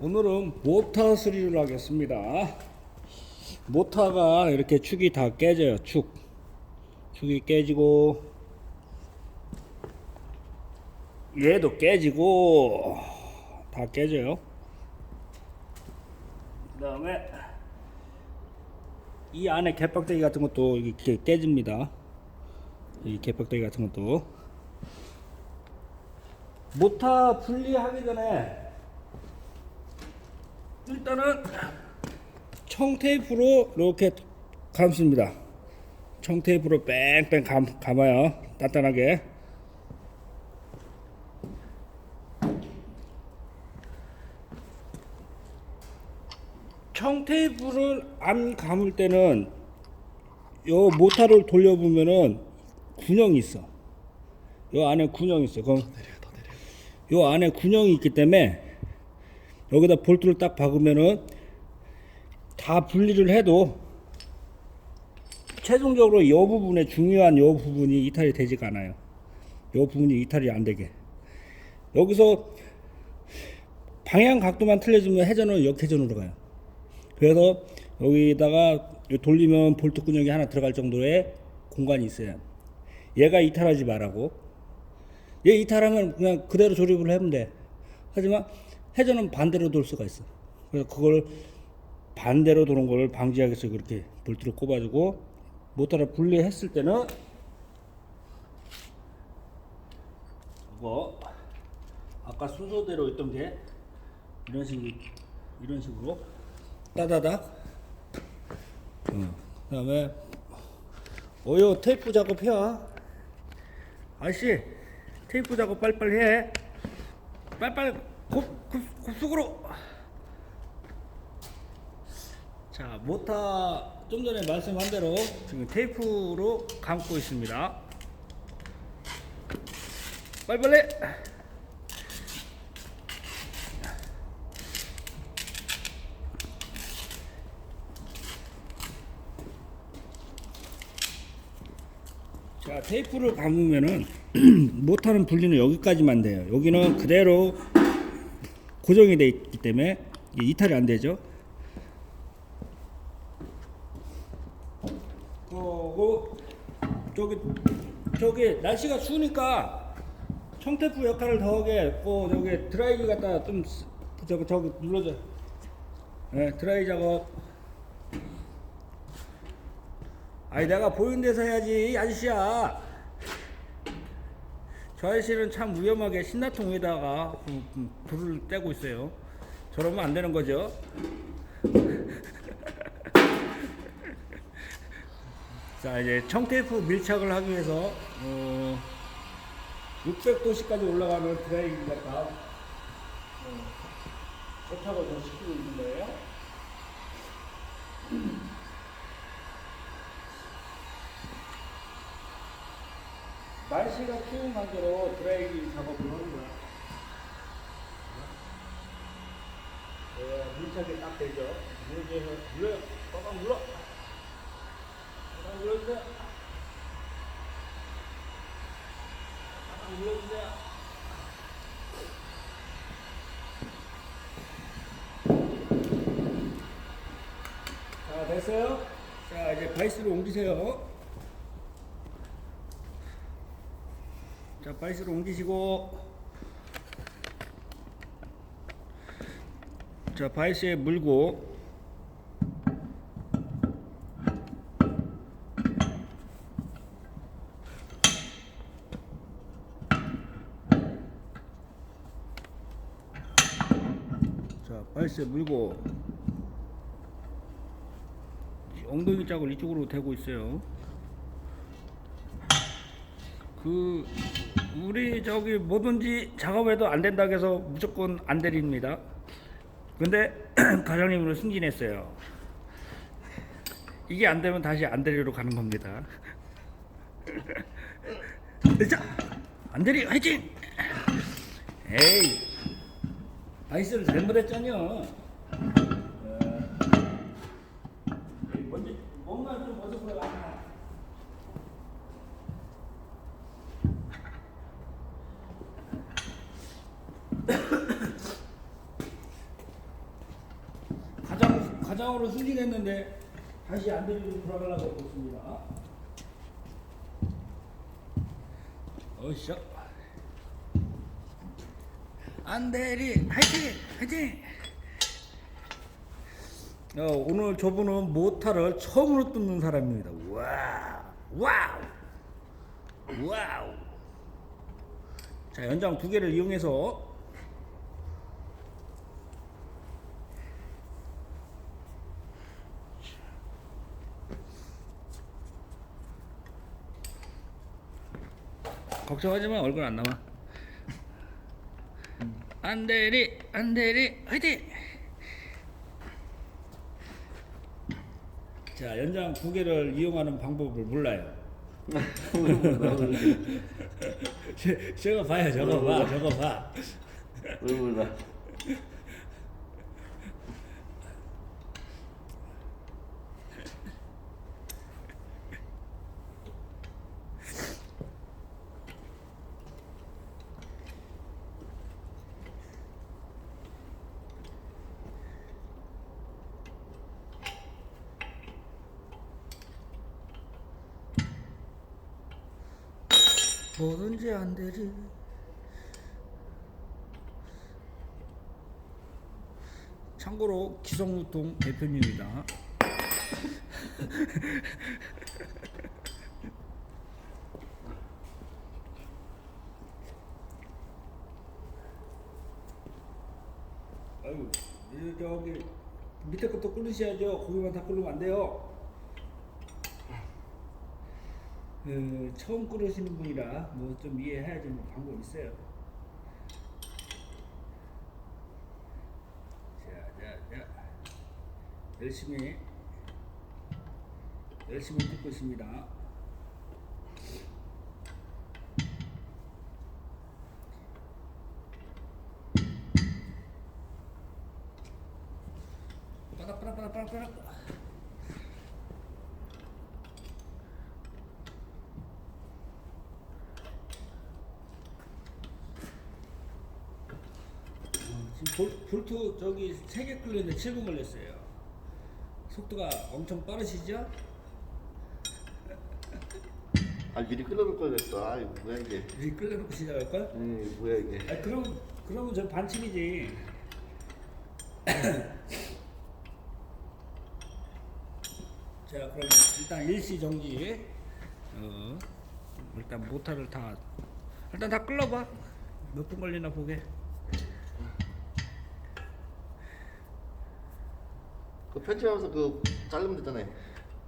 오늘은 모터 수리를 하겠습니다. 모터가 이렇게 축이 다 깨져요. 축. 축이 깨지고 얘도 깨지고 다 깨져요. 그 다음에 이 안에 개빡대기 같은 것도 이렇게 깨집니다. 이 개빡대기 같은 것도 모터 분리하기 전에 일단은 청테이프로 이렇게 감습니다. 청테이프로 뺑뺑 감, 감아요. 단단하게. 청테이프를 안 감을 때는 요 모터를 돌려보면은 군형이 있어. 요 안에 군형이 있어. 그럼 요 안에 군형이 있기 때문에 여기다 볼트를 딱 박으면은 다 분리를 해도 최종적으로 이 부분에 중요한 이 부분이 이탈이 되지가 않아요. 이 부분이 이탈이 안 되게. 여기서 방향 각도만 틀려지면 회전은 역회전으로 가요. 그래서 여기다가 돌리면 볼트 근육이 하나 들어갈 정도의 공간이 있어요. 얘가 이탈하지 말라고. 얘 이탈하면 그냥 그대로 조립을 하면 돼. 하지만 회전은 반대로 돌 수가 있어. 그래서 그걸 반대로 도는 걸 방지하기 위해서 그렇게 볼트를 꼽아주고 모터를 분리했을 때는 이거 아까 순서대로 있던 게 이런 식 이런 식으로 따다닥. 어, 그다음에 어여 테이프 작업해야. 아저씨 테이프 작업 빨리빨리 해. 빨리빨리 곱, 곱, 곱속으로. 자 모터 좀 전에 말씀한 대로 지금 테이프로 감고 있습니다. 빨리빨리. 자 테이프를 감으면은 모터는 분리는 여기까지만 돼요. 여기는 그대로 고정이 돼 있기 때문에 이탈이 안 되죠. 그리고 저기 저기 날씨가 추우니까 청테프 역할을 더하게 그 저기 드라이기 갖다 좀 쓰- 저기 저기 눌러줘. 네, 드라이 작업. 아니 내가 보이는 데서 해야지 이 아저씨야 저 아저씨는 참 위험하게 신나통 위에다가 그- 그 불을 떼고 있어요. 저러면 안 되는 거죠. 자 이제 청테이프 밀착을 하기 위해서 어, 600도씨까지 올라가는 드라이기 갖다 어, 세탁을 좀 시키고 있는 거예요 날씨가 추운 관계로 드라이기 작업을 하는 거야. 네, 밀착이 딱 되죠. 눌러줘서 눌러요. 꽉꽉 눌러. 꽉꽉 눌러주세요. 꽉꽉 눌러주세요. 자, 됐어요? 자, 이제 바이스로 옮기세요. 바이스로 옮기시고. 자, 바이스에 물고. 자, 바이스에 물고. 엉덩이 짝을 이쪽으로 대고 있어요. 그 우리 저기 뭐든지 작업해도 안 된다고 해서 무조건 안 내립니다. 근데 과장님으로 승진했어요. 이게 안 되면 다시 안 내리러 가는 겁니다. 자, 안 내리 화이팅! 에이, 바이스를 잘못했잖여. 어. 에이, 먼저 뭔가 좀 먼저 보여라. 가장으로 승진했는데 다시 안 들리고 돌아가려고 하고 있습니다. 어이씨. 안대리 화이팅 화이팅. 어, 오늘 저분은 모타를 처음으로 뜯는 사람입니다. 와우 와우 와우. 자 연장 두 개를 이용해서 걱정하지 마 얼굴 안 남아. 안대리 안대리 화이팅. 자 연장 두 개를 이용하는 방법을 몰라요. 제- 저거 봐요 저거 봐 저거 봐. 왜 몰라? 되지. 참고로 기성유통 대표님이다. 아유, 이 저기 밑에 것도 끓으셔야죠. 고기만 다 끓으면 안 돼요. 그 처음 끓으시는 분이라 뭐 좀 이해해야지 뭐 방법 있어요. 자, 자, 자. 열심히 열심히 듣고 있습니다. 빠닥빠닥빠닥빠닥 어, 지금 볼, 볼트 저기 세 개 끌렸는데 7분 걸렸어요. 속도가 엄청 빠르시죠? 아 미리 끓여놓을 걸 그랬어. 아 뭐야 이게? 이 끌려놓고 시작할 걸? 에이 뭐야 이게? 아 그럼 그러면 저 반칙이지. 자 그럼 일단 일시 정지. 어 일단 모터를 다 일단 다 끌어봐. 몇 분 걸리나 보게. 그 편집하면서 그 자르면 되잖아요.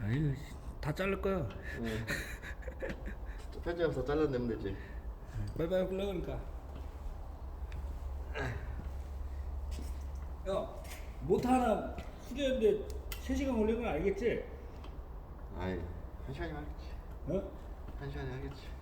아유 다 자를 거야. 응. 또 편집하면서 잘라내면 되지. 빨리빨리 그러니까. 야 모터 하나 수리했는데 3시간 걸린 건 알겠지? 아이 한 시간이면 하겠지. 어? 한 시간에 하겠지.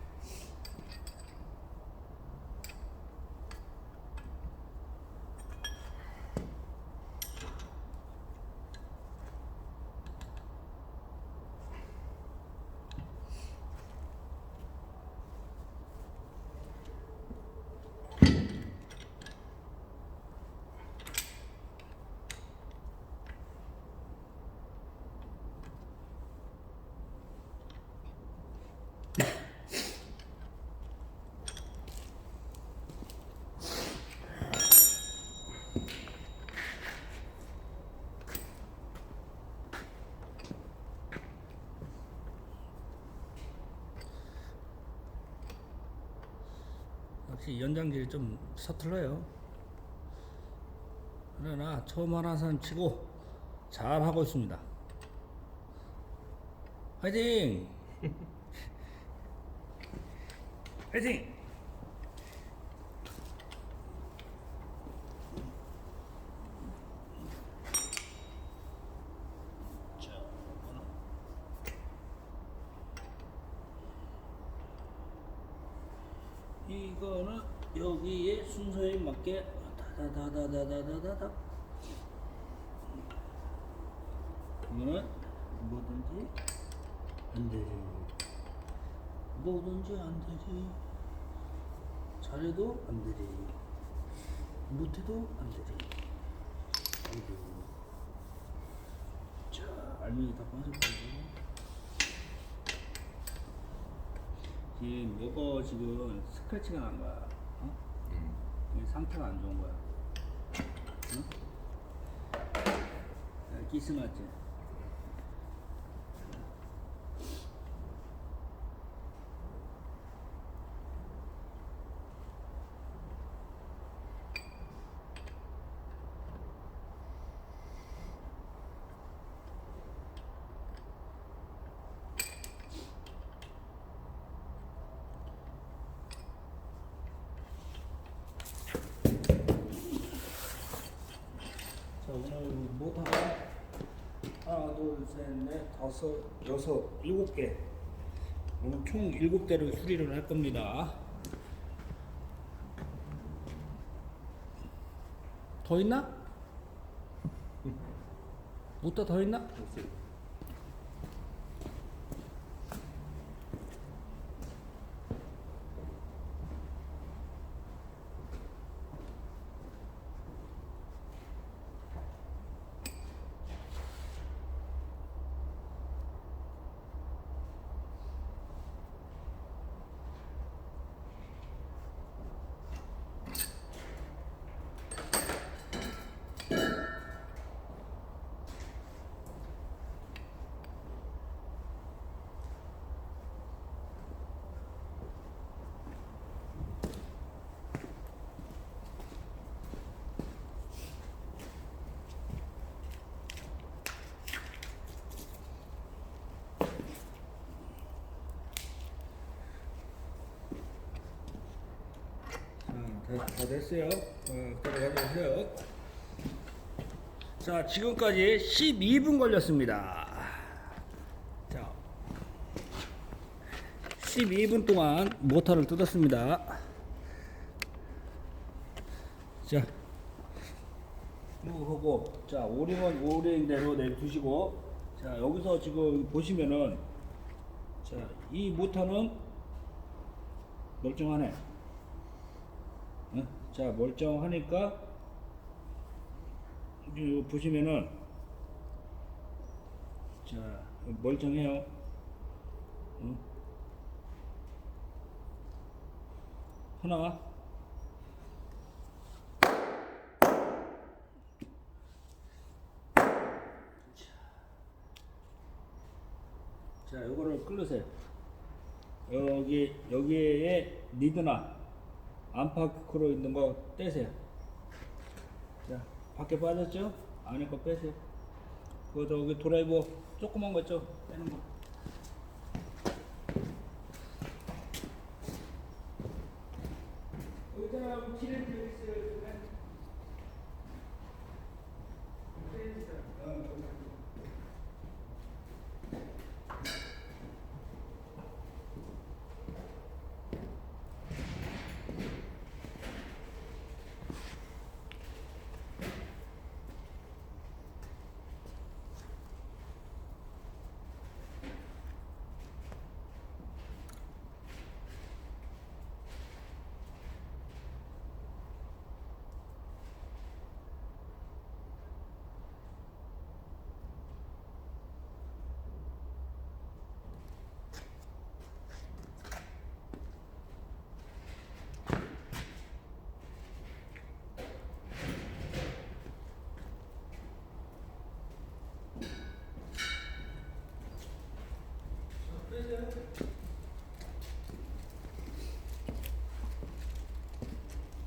연장질이 좀 서툴러요. 그러나 처음 하는 사람 치고 잘 하고 있습니다. 화이팅! 화이팅! 자, 이거는 여기에 순서에 맞게 다다다다다다다다 이거는 뭐든지 안 되지. 뭐든지 안 되지. 잘해도 안 되지. 못해도 안 되지. 아이고. 알맹이 다 지금 이거 지금 스크래치가 난 거야 어? 이 상태가 안 좋은 거야 응? 야, 기스 났지 자 오늘 모터가 하나 둘 셋 넷 다섯 여섯 일곱 개 오늘 총 일곱 대를 수리를 할 겁니다 더 있나? 모터 더 있나? 자, 다, 다 됐어요. 어, 들어가주세요. 자, 지금까지 12분 걸렸습니다. 자, 12분 동안 모터를 뜯었습니다. 자, 하고, 자, 오링은 오링대로 내두시고, 자, 여기서 지금 보시면은, 자, 이 모터는 멀쩡하네. 어? 자 멀쩡하니까 여기 보시면은 자 멀쩡해요 어? 하나 자 요거를 끌으세요 여기 여기에 리드나 안팎으로 있는 거 떼세요. 자, 밖에 빠졌죠? 안에 거 빼세요. 그거 저기 드라이버 조그만 거 있죠? 빼는 거. 의자 칠인지 있어요.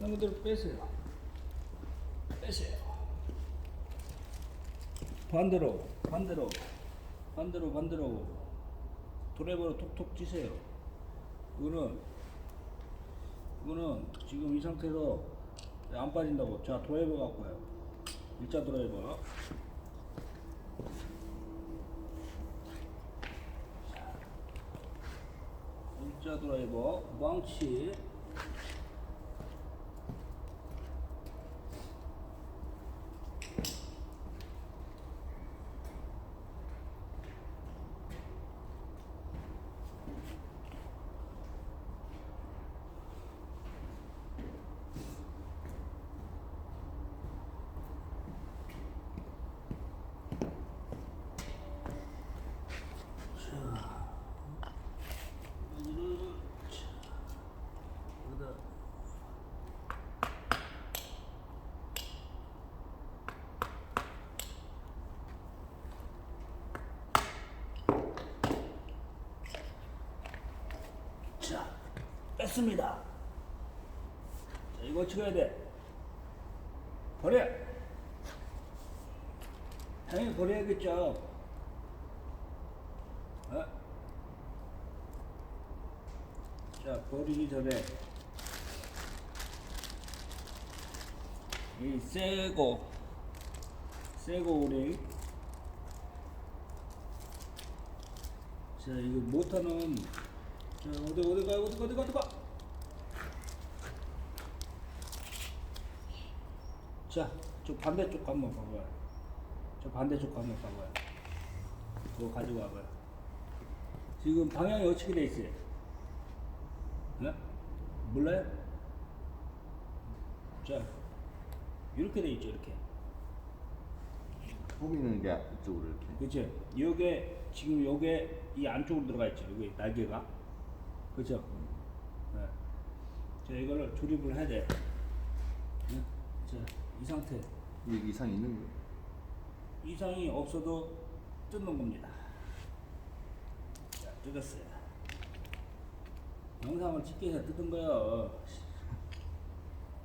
나무대로 빼세요. 빼세요. 반대로, 반대로, 반대로, 반대로. 드라이버로 톡톡 치세요. 이거는, 이거는 지금 이 상태에서 안 빠진다고. 자, 드라이버 갖고 와요. 일자 드라이버. 일자 드라이버, 망치. 잡습니다. 자, 이거 해야 돼? 버려. 당연히 버려야겠죠. 어? 자, 버리기 전에 이 새거 새거 오리 자 이거 모터는 자 어디 어디 가 어디 가 어디 가 어디 가 자 저 반대쪽 한번 봐봐요 저 반대쪽 한번 봐봐요 그거 가지고 와봐요 지금 방향이 어떻게 돼 있어요? 네? 몰라요? 자 이렇게 돼 있죠 이렇게 호미는 게 이쪽으로 이렇게. 그렇죠. 요게 지금 요게 이 안쪽으로 들어가 있죠. 여기 날개가. 그렇죠. 네. 자 이거를 조립을 해야 돼. 네? 자 이 상태 이게 이상 있는 거. 이상이 없어도 뜯는 겁니다. 자 뜯었어요. 영상을 찍기 위해서 뜯은 거야.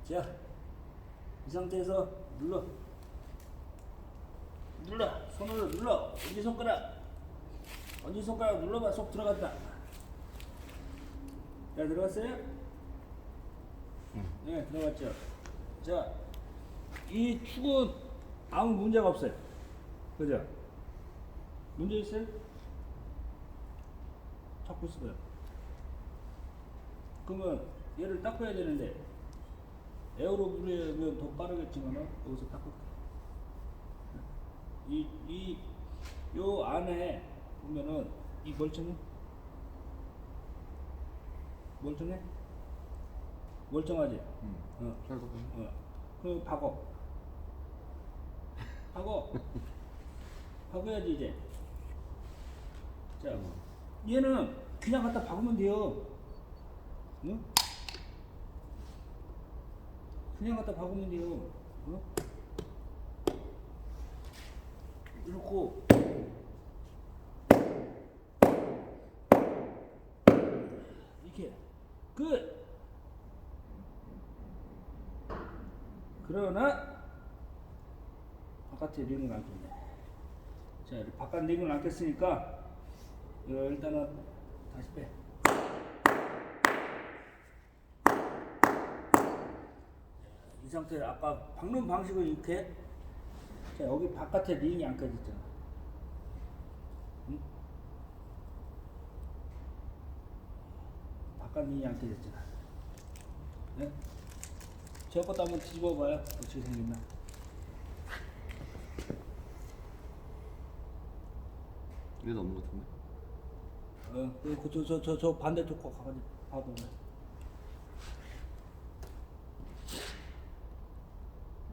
자이 상태에서 눌러. 눌러 손으로 눌러 엄지 손가락 엄지 손가락 눌러봐 쏙 들어간다 자 들어갔어요? 네 들어갔죠 자 이 축은 아무 문제가 없어요 그죠? 문제 있어요? 찾고 있어요 그러면 얘를 닦아야 되는데 에어로 물으면 더 빠르겠지만 여기서 닦을게요 이, 이, 요 안에 보면은 이 멀쩡해? 멀쩡해? 멀쩡하지? 응. 어, 잘 봐. 어. 그 박어. 박어. 박어야지 이제. 자, 얘는 그냥 갖다 박으면 돼요. 응? 그냥 갖다 박으면 돼요. 어? 이렇고 이렇게 끝. 그러나 바깥에 링을 안 꼈네. 자, 이렇게 바깥 링을 안 꼈으니까 이거 일단은 다시 빼. 이 상태 아까 박는 방식은 이렇게 자 여기 바깥에 링이 안 껴졌잖아. 응? 바깥 링이 안 껴졌잖아. 네? 저 것도 한번 뒤집어 봐요. 어떻게 생겼나? 이게 없는 것 같은데. 어, 그, 저, 저, 저, 저 반대쪽 거 가가지고 봐보면.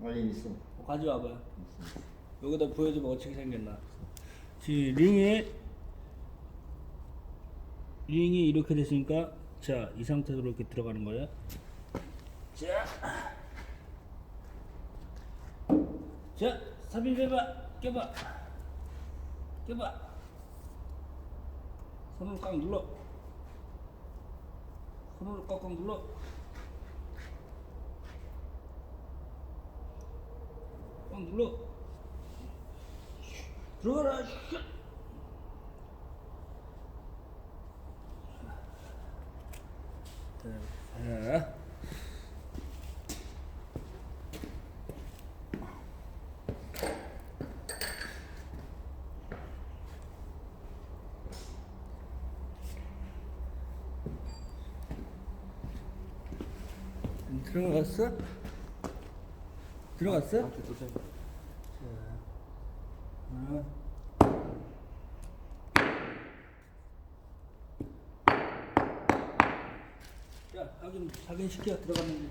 아니 있어. 어, 가져와봐요. 여기다 보여주면 어떻게 생겼나. 지금 링이 링이 이렇게 됐으니까 자 이 상태로 이렇게 들어가는 거예요. 자, 자 삽입 해봐, 껴봐, 껴봐. 손으로 꽉 눌러. 손으로 꽉꽉 눌러. 꽉 눌러. 들어가라. 슛. 자. 들어갔어? 들어갔어? 아, 또 돼. 어. 자, 확인, 확인 시켜 들어갔는지.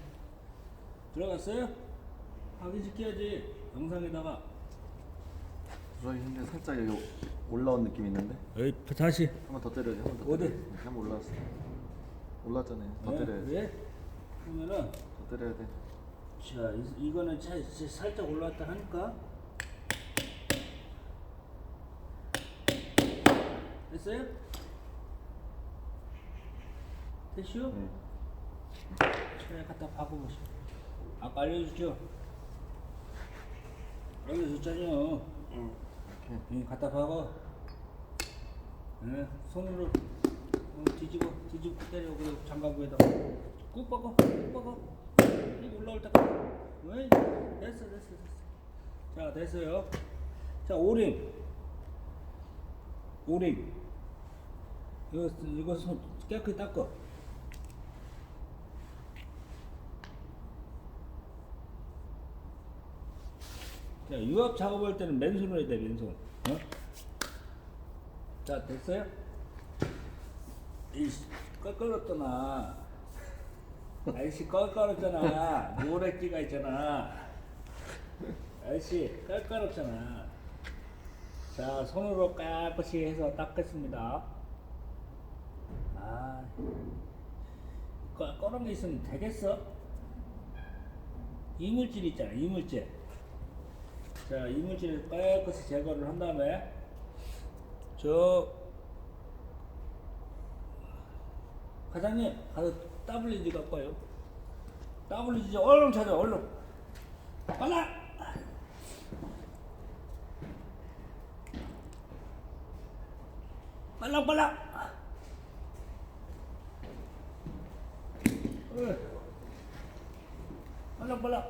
들어갔어요? 확인 시켜야지. 영상에다가. 들어있는데 살짝 여기 올라온 느낌이 있는데. 여기 다시. 한 번 더 때려야지. 한번 더. 어디? 때려야지. 한번 올라왔어. 올랐잖아요. 더 네? 때려야지. 왜? 그러면은, 더 때려야 돼. 자, 이, 이거는 자, 자, 살짝 올라왔다 하니까. 됐어요? 됐슈? 네. 차에 갖다 박아보시오. 아까 알려줬죠? 알려줬잖아요. 응. 응, 갖다 박아. 응, 손으로 어, 뒤집어, 뒤집고 때려. 그래, 장갑 위에다가. 꾹 박아, 꾹 박아. 이거 올라올 때까지. 왜? 됐어, 됐어, 됐어. 자, 됐어요. 자, 오림. 오림. 이거, 이거 손 깨끗이 닦어. 자, 유압 작업할 때는 맨손으로 해야 돼, 맨손. 어? 자, 됐어요? 이씨, 껄껄었잖아. 아이씨, 껄껄었잖아. 노래끼가 있잖아. 아이씨, 껄껄었잖아. 자, 손으로 깨끗이 해서 닦겠습니다. 아, 꺼, 꺼런 게 있으면 되겠어? 이물질 있잖아, 이물질. 자, 이물질을 깨끗이 제거를 한 다음에 저 과장님 가서 WD 갖고 와요. 좀 얼른 찾아, 얼른. 빨라. 빨라 빨라. 빨라 빨라.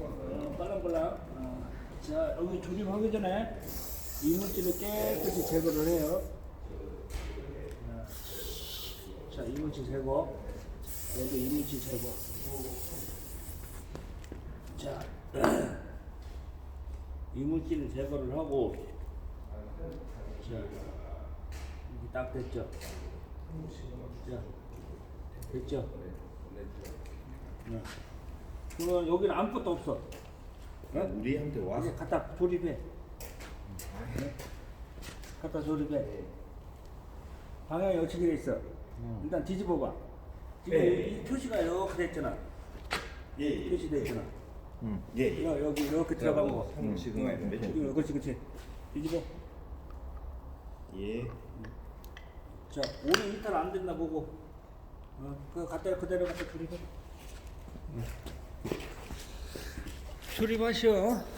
어, 빨랑빨랑. 어, 자, 여기 조립하기 전에 이물질을 깨끗이 제거를 해요. 자, 자, 이물질 제거. 여기 이물질 제거. 자, 이물질을 제거를 하고, 자, 이렇게 딱 됐죠? 자, 됐죠? 네. 그러면 여기는 아무것도 없어. 네? 우리한테 와서 이제 갖다 조립해. 네? 갖다 조립해. 방향이 어떻게 돼 있어? 일단 뒤집어봐. 지금 예. 이 표시가 이렇게 됐잖아. 예, 표시돼 있잖아. 예, 예. 이거 여기 이렇게 들어간 거. 지금 몇 이거 그렇지 그렇지. 뒤집어. 예. 자, 오늘 이탈 안 됐나 보고. 어, 그 갖다 그대로 갖다 조립해. 조립하시오.